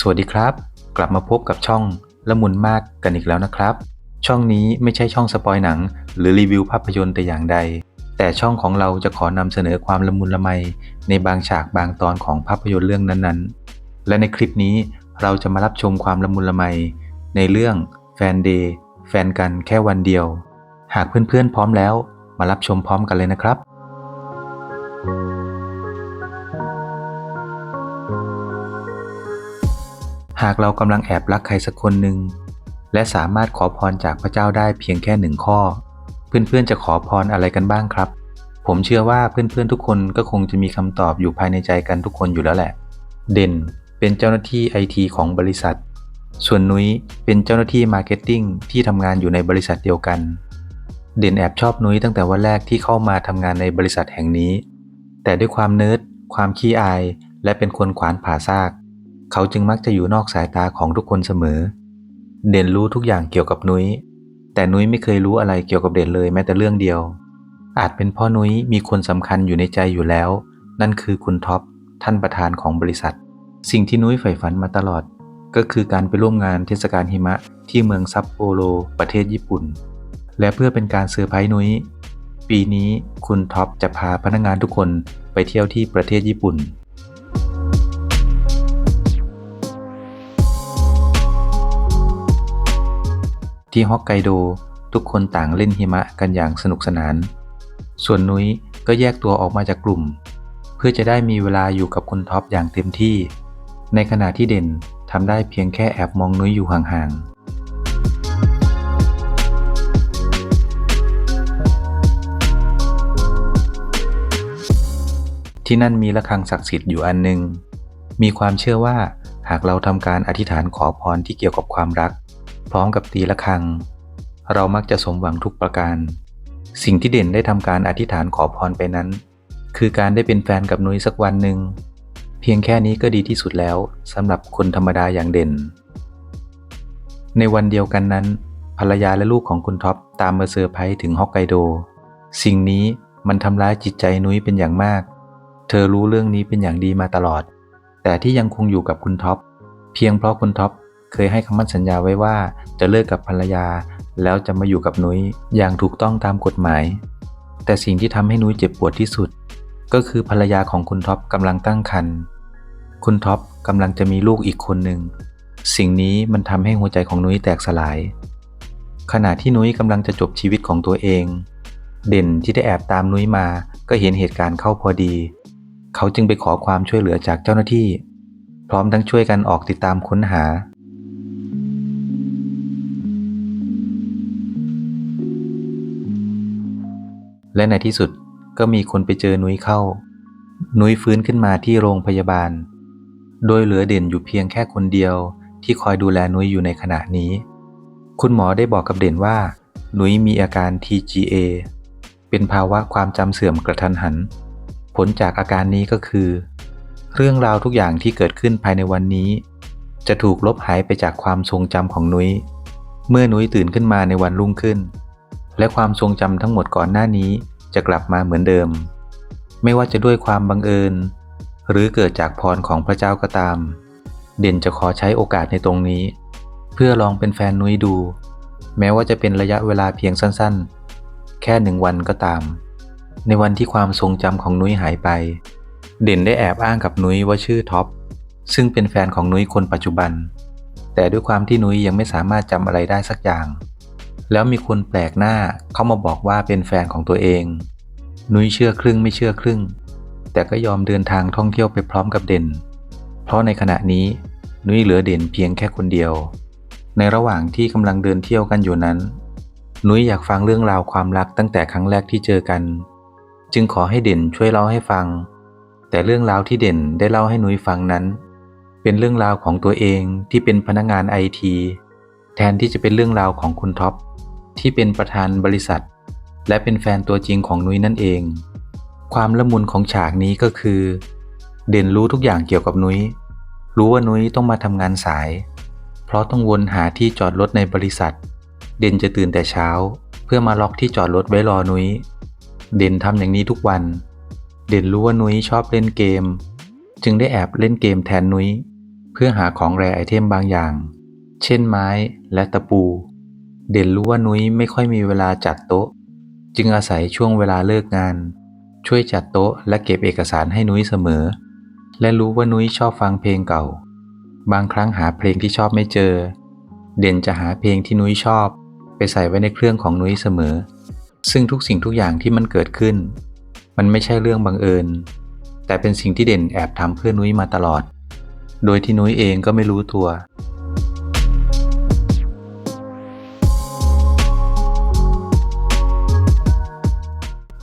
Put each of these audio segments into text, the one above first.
สวัสดีครับ กลับมาพบกับช่องละมุนมากกันอีกแล้วนะครับ ช่องนี้ไม่ใช่ช่องสปอยหนัง หรือรีวิวภาพยนตร์แต่อย่างใด แต่ช่องของเราจะขอนำเสนอความละมุนละไม ในบางฉากบางตอนของภาพยนตร์เรื่องนั้นๆ และในคลิปนี้เราจะมารับชมความละมุนละไม ในเรื่องแฟนเดย์แฟนกันแค่วันเดียว หากเพื่อนๆพร้อมแล้ว มารับชมพร้อมกันเลยนะครับ หากเรากำลังแอบรักใครสักคนหนึ่งและสามารถขอพรจากพระเจ้าได้เพียงแค่หนึ่งข้อ เพื่อนๆจะขอพรอะไรกันบ้างครับ ผมเชื่อว่าเพื่อนๆทุกคนก็คงจะมีคำตอบอยู่ภายในใจกันทุกคนอยู่แล้วแหละ เด่นเป็นเจ้าหน้าที่ไอทีของบริษัท ส่วนนุ้ยเป็นเจ้าหน้าที่มาร์เก็ตติ้งที่ทำงานอยู่ในบริษัทเดียวกัน เด่นแอบชอบนุ้ยตั้งแต่วันแรกที่เข้ามาทำงานในบริษัทแห่งนี้ แต่ด้วยความเนิร์ดความขี้อาย และเป็นคนขวานผ่าซาก เขาจึงมักจะอยู่นอกสายตาของทุกคนเสมอ เด่นรู้ทุกอย่างเกี่ยวกับนุ้ย แต่นุ้ยไม่เคยรู้อะไรเกี่ยวกับเด่นเลยแม้แต่เรื่องเดียว อาจเป็นเพราะนุ้ยมีคนสำคัญอยู่ในใจอยู่แล้ว นั่นคือคุณท็อปท่านประธานของบริษัท สิ่งที่นุ้ยใฝ่ฝันมาตลอด ก็คือการไปร่วมงานเทศกาลหิมะที่เมืองซัปโปโรประเทศญี่ปุ่น และเพื่อเป็นการเซอร์ไพรส์นุ้ยปีนี้คุณท็อปจะพาพนักงานทุกคนไปเที่ยวที่ประเทศญี่ปุ่น ที่ฮอกไกโดทุกคนต่างเล่นหิมะกันอย่างสนุกสนาน ส่วนนุ้ยก็แยกตัวออกมาจากกลุ่ม เพื่อจะได้มีเวลาอยู่กับคุณท็อปอย่างเต็มที่ ในขณะที่เด่นทำได้เพียงแค่แอบมองนุ้ยอยู่ห่างๆที่นั่นมีระฆังศักดิ์สิทธิ์อยู่อันหนึงมีความเชื่อว่าหากเราทำการอธิษฐานขอพรที่เกี่ยวกับความรัก พร้อมกับตีระฆัง เรามักจะสมหวังทุกประการ สิ่งที่เด่นได้ทำการอธิษฐานขอพรไปนั้น คือการได้เป็นแฟนกับนุ้ยสักวันหนึ่ง เพียงแค่นี้ก็ดีที่สุดแล้วสำหรับคนธรรมดาอย่างเด่น ในวันเดียวกันนั้น ภรรยาและลูกของคุณท็อปตามมาเซอร์ไพรส์ถึงฮอกไกโด สิ่งนี้มันทำร้ายจิตใจนุ้ยเป็นอย่างมาก เธอรู้เรื่องนี้เป็นอย่างดีมาตลอด แต่ที่ยังคงอยู่กับคุณท็อปเพียงเพราะคุณท็อป เคยให้คำมั่นสัญญาไว้ว่าจะเลิกกับภรรยา แล้วจะมาอยู่กับนุ้ยอย่างถูกต้องตามกฎหมาย แต่สิ่งที่ทำให้นุ้ยเจ็บปวดที่สุด ก็คือภรรยาของคุณท็อปกำลังตั้งครรภ์คุณท็อปกำลังจะมีลูกอีกคนหนึ่งสิ่งนี้มันทำให้หัวใจของนุ้ยแตกสลาย ขณะที่นุ้ยกำลังจะจบชีวิตของตัวเอง เด่นที่ได้แอบตามนุ้ยมาก็เห็นเหตุการณ์เข้าพอดี เขาจึงไปขอความช่วยเหลือจากเจ้าหน้าที่ พร้อมทั้งช่วยกันออกติดตามค้นหา และในที่สุดก็มีคนไปเจอนุ้ยเข้า นุ้ยฟื้นขึ้นมาที่โรงพยาบาล โดยเหลือเด่นอยู่เพียงแค่คนเดียวที่คอยดูแลนุ้ยอยู่ในขณะนี้ คุณหมอได้บอกกับเด่นว่า นุ้ยมีอาการ TGA เป็นภาวะความจำเสื่อมกระทันหัน ผลจากอาการนี้ก็คือ เรื่องราวทุกอย่างที่เกิดขึ้นภายในวันนี้ จะถูกลบหายไปจากความทรงจำของนุ้ย เมื่อนุ้ยตื่นขึ้นมาในวันรุ่งขึ้น และความทรงจำทั้งหมดก่อนหน้านี้จะกลับมาเหมือนเดิม ไม่ว่าจะด้วยความบังเอิญ หรือเกิดจากพรของพระเจ้าก็ตาม เด่นจะขอใช้โอกาสในตรงนี้ เพื่อลองเป็นแฟนนุ้ยดู แม้ว่าจะเป็นระยะเวลาเพียงสั้นๆ แค่หนึ่งวันก็ตาม ในวันที่ความทรงจำของนุ้ยหายไป เด่นได้แอบอ้างกับนุ้ยว่าชื่อท็อปซึ่งเป็นแฟนของนุ้ยคนปัจจุบัน แต่ด้วยความที่นุ้ยยังไม่สามารถจำอะไรได้สักอย่าง แล้วมีคนแปลกหน้าเข้ามาบอกว่าเป็นแฟนของตัวเอง นุ้ยเชื่อครึ่งไม่เชื่อครึ่ง แต่ก็ยอมเดินทางท่องเที่ยวไปพร้อมกับเด่น เพราะในขณะนี้นุ้ยเหลือเด่นเพียงแค่คนเดียว ในระหว่างที่กำลังเดินเที่ยวกันอยู่นั้น นุ้ยอยากฟังเรื่องราวความรักตั้งแต่ครั้งแรกที่เจอกัน จึงขอให้เด่นช่วยเล่าให้ฟัง แต่เรื่องราวที่เด่นได้เล่าให้นุ้ยฟังนั้น เป็นเรื่องราวของตัวเองที่เป็นพนักงานไอทีแทนที่จะเป็นเรื่องราวของคุณท็อป ที่เป็นประธานบริษัท และเป็นแฟนตัวจริงของนุ้ยนั่นเอง ความละมุนของฉากนี้ก็คือ เด่นรู้ทุกอย่างเกี่ยวกับนุ้ย รู้ว่านุ้ยต้องมาทำงานสาย เพราะต้องวนหาที่จอดรถในบริษัท เด่นจะตื่นแต่เช้า เพื่อมาล็อกที่จอดรถไว้รอนุ้ย เด่นทำอย่างนี้ทุกวัน เด่นรู้ว่านุ้ยชอบเล่นเกม จึงได้แอบเล่นเกมแทนนุ้ย เพื่อหาของแรไอเทมบางอย่าง เช่นไม้และตะปู เด่นรู้ว่านุ้ยไม่ค่อยมีเวลาจัดโต๊ะ จึงอาศัยช่วงเวลาเลิกงาน ช่วยจัดโต๊ะและเก็บเอกสารให้นุ้ยเสมอ และรู้ว่านุ้ยชอบฟังเพลงเก่า บางครั้งหาเพลงที่ชอบไม่เจอ เด่นจะหาเพลงที่นุ้ยชอบ ไปใส่ไว้ในเครื่องของนุ้ยเสมอ ซึ่งทุกสิ่งทุกอย่างที่มันเกิดขึ้น มันไม่ใช่เรื่องบังเอิญ แต่เป็นสิ่งที่เด่นแอบทำเพื่อนุ้ยมาตลอด โดยที่นุ้ยเองก็ไม่รู้ตัว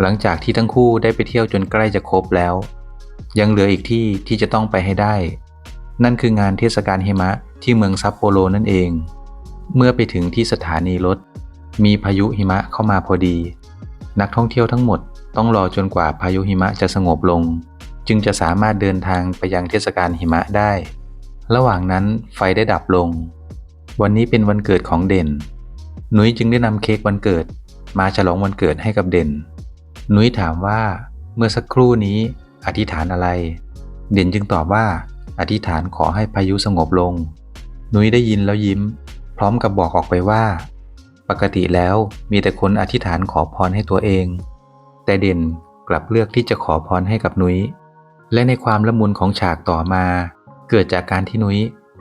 หลังจากที่ทั้งคู่ได้ไปเที่ยวจนใกล้จะครบแล้ว ยังเหลืออีกที่ที่จะต้องไปให้ได้ นั่นคืองานเทศกาลหิมะที่เมืองซัปโปโรนั่นเอง เมื่อไปถึงที่สถานีรถ มีพายุหิมะเข้ามาพอดี นักท่องเที่ยวทั้งหมดต้องรอจนกว่าพายุหิมะจะสงบลง จึงจะสามารถเดินทางไปยังเทศกาลหิมะได้ ระหว่างนั้นไฟได้ดับลง วันนี้เป็นวันเกิดของเด่นนุ้ยจึงได้นำเค้กวันเกิด มาฉลองวันเกิดให้กับเด่น นุ้ยถามว่าเมื่อสักครู่นี้อธิษฐานอะไร เด่นจึงตอบว่า อธิษฐานขอให้พายุสงบลง นุ้ยได้ยินแล้วยิ้ม พร้อมกับบอกออกไปว่า ปกติแล้วมีแต่คนอธิษฐานขอพรให้ตัวเอง แต่เด่นกลับเลือกที่จะขอพรให้กับนุ้ย และในความละมุนของฉากต่อมา เกิดจากการที่นุ้ย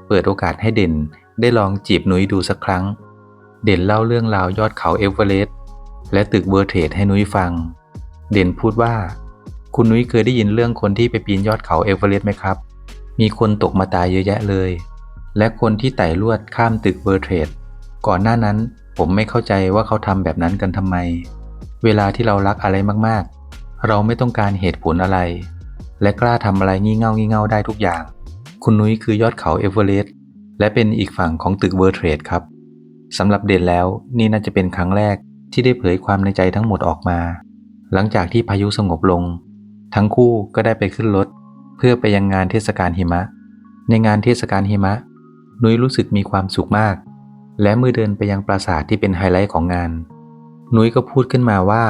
เปิดโอกาสให้เด่นได้ลองจีบนุ้ยดูสักครั้ง เด่นเล่าเรื่องราวยอดเขาเอเวอเรสต์และตึกเวอร์เทดให้นุ้ยฟัง เด่นพูดว่า คุณนุ้ยเคยได้ยินเรื่องคนที่ไปปีนยอดเขาเอเวอเรสต์ไหมครับ มีคนตกมาตายเยอะแยะเลย และคนที่ไต่ลวดข้ามตึกเวอร์เทรด ก่อนหน้านั้นผมไม่เข้าใจว่าเขาทำแบบนั้นกันทำไม เวลาที่เรารักอะไรมากๆ เราไม่ต้องการเหตุผลอะไร และกล้าทำอะไรงี่เง่างี่เง่าได้ทุกอย่าง คุณนุ้ยคือยอดเขาเอเวอเรสต์และเป็นอีกฝั่งของตึกเวอร์เทรดครับสำหรับเด่นแล้วนี่น่าจะเป็นครั้งแรกที่ได้เผยความในใจทั้งหมดออกมา หลังจากที่พายุสงบลง ทั้งคู่ก็ได้ไปขึ้นรถ เพื่อไปยังงานเทศกาลหิมะ ในงานเทศกาลหิมะ นุ้ยรู้สึกมีความสุขมาก และเมื่อเดินไปยังปราสาทที่เป็นไฮไลท์ของงาน นุ้ยก็พูดขึ้นมาว่า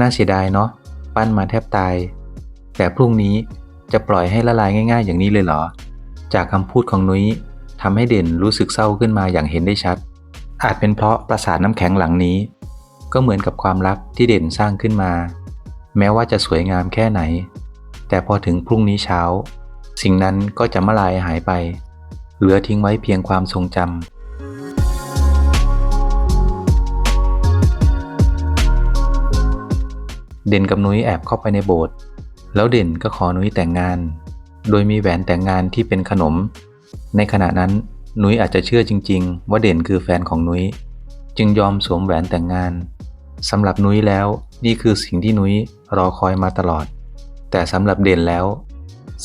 น่าเสียดายเนาะปั้นมาแทบตาย แต่พรุ่งนี้จะปล่อยให้ละลายง่าย ๆ อย่างนี้เลยเหรอ จากคำพูดของนุ้ยทำให้เด่นรู้สึกเศร้าขึ้นมาอย่างเห็นได้ชัด อาจเป็นเพราะปราสาทน้ำแข็งหลังนี้ ก็เหมือนกับความรักที่เด่นสร้างขึ้นมา แม้ว่าจะสวยงามแค่ไหน แต่พอถึงพรุ่งนี้เช้า สิ่งนั้นก็จะมาลายหายไป เหลือทิ้งไว้เพียงความทรงจำเด่นกับนุ้ยแอบเข้าไปในโบสถ์แล้วเด่นก็ขอนุ้ยแต่งงาน โดยมีแหวนแต่งงานที่เป็นขนม ในขณะนั้นนุ้ยอาจจะเชื่อจริง ๆ ว่าเด่นคือแฟนของนุ้ย จึงยอมสวมแหวนแต่งงาน สำหรับนุ้ยแล้ว นี่คือสิ่งที่นุ้ยรอคอยมาตลอด แต่สำหรับเด่นแล้ว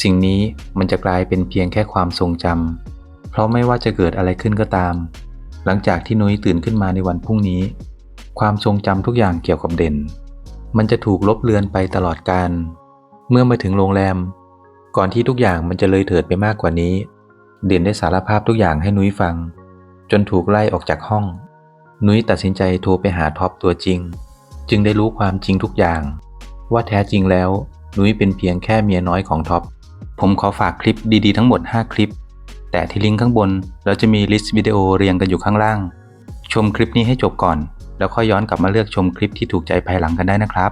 สิ่งนี้มันจะกลายเป็นเพียงแค่ความทรงจำเพราะไม่ว่าจะเกิดอะไรขึ้นก็ตาม หลังจากที่นุ้ยตื่นขึ้นมาในวันพรุ่งนี้ ความทรงจำทุกอย่างเกี่ยวกับเด่น มันจะถูกลบเลือนไปตลอดการ เมื่อมาถึงโรงแรม ก่อนที่ทุกอย่างมันจะเลยเถิดไปมากกว่านี้ เด่นได้สารภาพทุกอย่างให้นุ้ยฟัง จนถูกไล่ออกจากห้อง นุ้ยตัดสินใจโทรไปหาท็อปตัวจริง จึงได้รู้ความจริงทุกอย่าง ว่าแท้จริงแล้วนุ้ยเป็นเพียงแค่เมียน้อยของท็อป ผมขอฝากคลิปดีๆทั้งหมด 5 คลิป แต่ที่ลิงก์ข้างบนเราจะมีลิสต์วิดีโอเรียงกันอยู่ข้างล่าง ชมคลิปนี้ให้จบก่อน แล้วค่อยย้อนกลับมาเลือกชมคลิปที่ถูกใจภายหลังกันได้นะครับ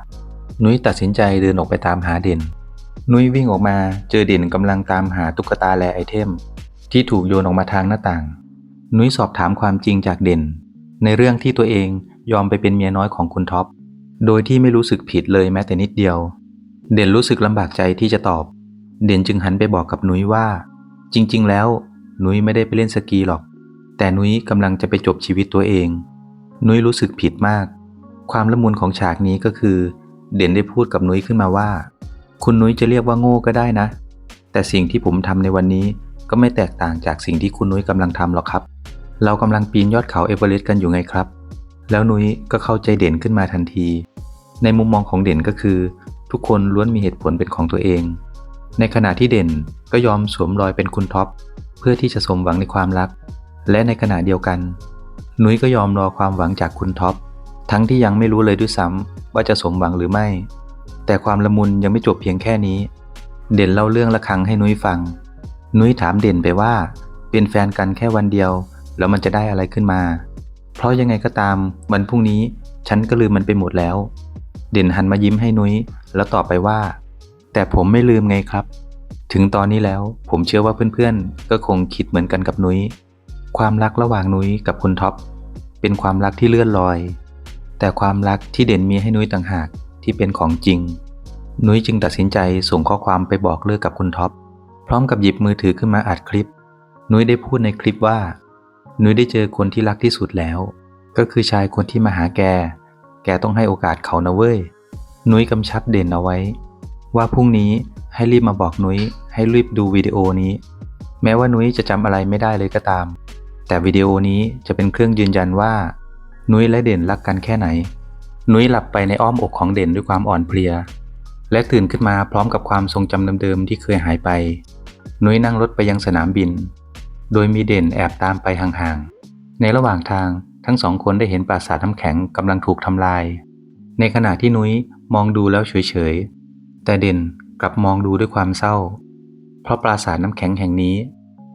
นุ้ยตัดสินใจเดินออกไปตามหาเด่น นุ้ยวิ่งออกมาเจอเด่นกำลังตามหาตุ๊กตาแลไอเทม ที่ถูกโยนออกมาทางหน้าต่าง นุ้ยสอบถามความจริงจากเด่น ในเรื่องที่ตัวเองยอมไปเป็นเมียน้อยของคุณท็อป โดยที่ไม่รู้สึกผิดเลยแม้แต่นิดเดียว เด่นรู้สึกลำบากใจที่จะตอบ เด่นจึงหันไปบอกกับนุ้ยว่า จริง ๆ แล้วนุ้ยไม่ได้ไปเล่นสกีหรอก แต่นุ้ยกำลังจะไปจบชีวิตตัวเอง นุ้ยรู้สึกผิดมาก ความละมุนของฉากนี้ก็คือ เด่นได้พูดกับนุ้ยขึ้นมาว่า คุณนุ้ยจะเรียกว่าโง่ก็ได้นะ แต่สิ่งที่ผมทำในวันนี้ก็ไม่แตกต่างจากสิ่งที่คุณนุ้ยกำลังทำหรอกครับ เรากำลังปีนยอดเขาเอเวอเรสต์กันอยู่ไงครับ แล้วนุ้ยก็เข้าใจเด่นขึ้นมาทันที ในมุมมองของเด่นก็คือ ทุกคนล้วนมีเหตุผลเป็นของตัวเอง ในขณะที่เด่นก็ยอมสวมรอยเป็นคุณท็อป เพื่อที่จะสมหวังในความรัก และในขณะเดียวกัน นุ้ยก็ยอมรอความหวังจากคุณท็อป ทั้งที่ยังไม่รู้เลยด้วยซ้ำว่าจะสมหวังหรือไม่ แต่ความละมุนยังไม่จบเพียงแค่นี้ เด่นเล่าเรื่องละครังให้นุ้ยฟัง นุ้ยถามเด่นไปว่า เป็นแฟนกันแค่วันเดียว แล้วมันจะได้อะไรขึ้นมา เพราะยังไงก็ตาม วันพรุ่งนี้ฉันก็ลืมมันไปหมดแล้ว เด่นหันมายิ้มให้นุ้ย แล้วตอบไปว่า แต่ผมไม่ลืมไงครับ ถึงตอนนี้แล้วผมเชื่อว่าเพื่อนๆ ก็คงคิดเหมือนกันกับนุ้ย ความรักระหว่างนุ้ยกับคุณท็อปเป็นความรักที่เลื่อนลอย แต่ความรักที่เด่นมีให้นุ้ยต่างหากที่เป็นของจริง นุ้ยจึงตัดสินใจส่งข้อความไปบอกเลิกกับคุณท็อปพร้อมกับหยิบมือถือขึ้นมาอัดคลิป นุ้ยได้พูดในคลิปว่า นุ้ยได้เจอคนที่รักที่สุดแล้ว ก็คือชายคนที่มาหาแก แกต้องให้โอกาสเขานะเว้ย นุ้ยกำชับเด่นเอาไว้ ว่าพรุ่งนี้ให้รีบมาบอกนุ้ยให้รีบดูวิดีโอนี้ แม้ว่านุ้ยจะจำอะไรไม่ได้เลยก็ตาม แต่วิดีโอนี้จะเป็นเครื่องยืนยันว่า นุ้ยและเด่นรักกันแค่ไหน นุ้ยหลับไปในอ้อมอกของเด่นด้วยความอ่อนเพลีย และตื่นขึ้นมาพร้อมกับความทรงจำเดิมๆที่เคยหายไป นุ้ยนั่งรถไปยังสนามบิน โดยมีเด่นแอบตามไปห่างๆ ในระหว่างทางทั้งสองคนได้เห็นปราสาทน้ำแข็งกำลังถูกทำลาย ในขณะที่นุ้ยมองดูแล้วเฉยๆ แต่เด่นกลับมองดูด้วยความเศร้า เพราะปราสาทน้ำแข็งแห่งนี้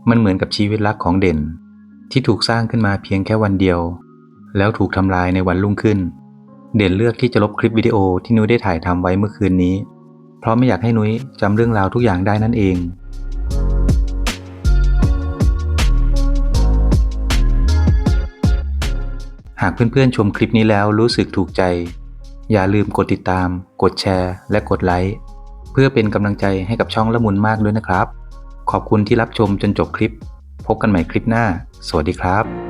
มันเหมือนกับชีวิตรักของเด่น ที่ถูกสร้างขึ้นมาเพียงแค่วันเดียว แล้วถูกทำลายในวันรุ่งขึ้น เด่นเลือกที่จะลบคลิปวิดีโอที่นุ้ยได้ถ่ายทำไว้เมื่อคืนนี้ เพราะไม่อยากให้นุ้ยจำเรื่องราวทุกอย่างได้นั่นเองากเพื่อนๆชมคลิปนี้แล้วรู้สึกถูกใจ อย่าลืมกดติดตาม กดแชร์ และกดไลค์ เพื่อเป็นกำลังใจให้กับช่องละมุนมากด้วยนะครับ ขอบคุณที่รับชมจนจบคลิป พบกันใหม่คลิปหน้า สวัสดีครับ